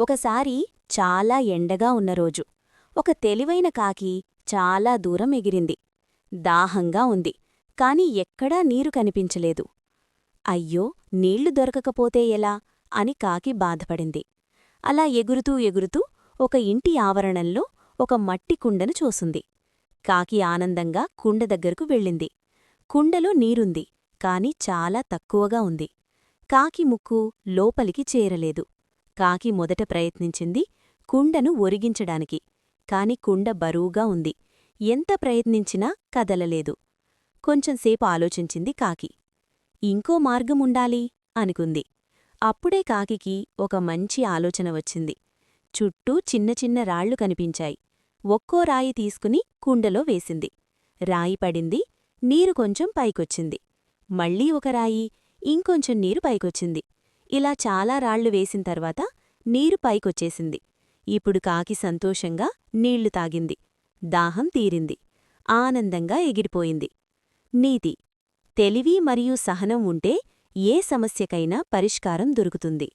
ఒకసారి చాలా ఎండగా ఉన్న రోజు ఒక తెలివైన కాకి చాలా దూరం ఎగిరింది. దాహంగా ఉంది కాని ఎక్కడా నీరు కనిపించలేదు. అయ్యో నీళ్ళు దొరకకపోతే ఎలా? అని కాకి బాధపడింది. అలా ఎగురుతూ ఎగురుతూ ఒక ఇంటి ఆవరణంలో ఒక మట్టి కుండను చూసింది. కాకి ఆనందంగా కుండ దగ్గరకు వెళ్ళింది. కుండలో నీరుంది కాని చాలా తక్కువగా ఉంది. కాకి ముక్కు లోపలికి చేరలేదు. కాకి మొదట ప్రయత్నించింది కుండను ఒరిగించడానికి. కాని కుండ బరువుగా ఉంది. ఎంత ప్రయత్నించినా కదలలేదు. కొంచెంసేపు ఆలోచించింది కాకి. ఇంకో మార్గముండాలి అనుకుంది. అప్పుడే కాకికి ఒక మంచి ఆలోచన వచ్చింది. చుట్టూ చిన్న చిన్న రాళ్ళు కనిపించాయి. ఒక్కో రాయి తీసుకుని కుండలో వేసింది. రాయి పడింది నీరు కొంచెం పైకొచ్చింది. మళ్ళీ ఒక రాయి ఇంకొంచెం నీరు పైకొచ్చింది. ఇలా చాలా రాళ్ళు వేసిన తర్వాత నీరు పైకొచ్చేసింది. ఇప్పుడు కాకి సంతోషంగా నీళ్ళు తాగింది. దాహం తీరింది. ఆనందంగా ఎగిరిపోయింది. నీతి తెలివి మరియు సహనం ఉంటే ఏ సమస్యకైనా పరిష్కారం దొరుకుతుంది.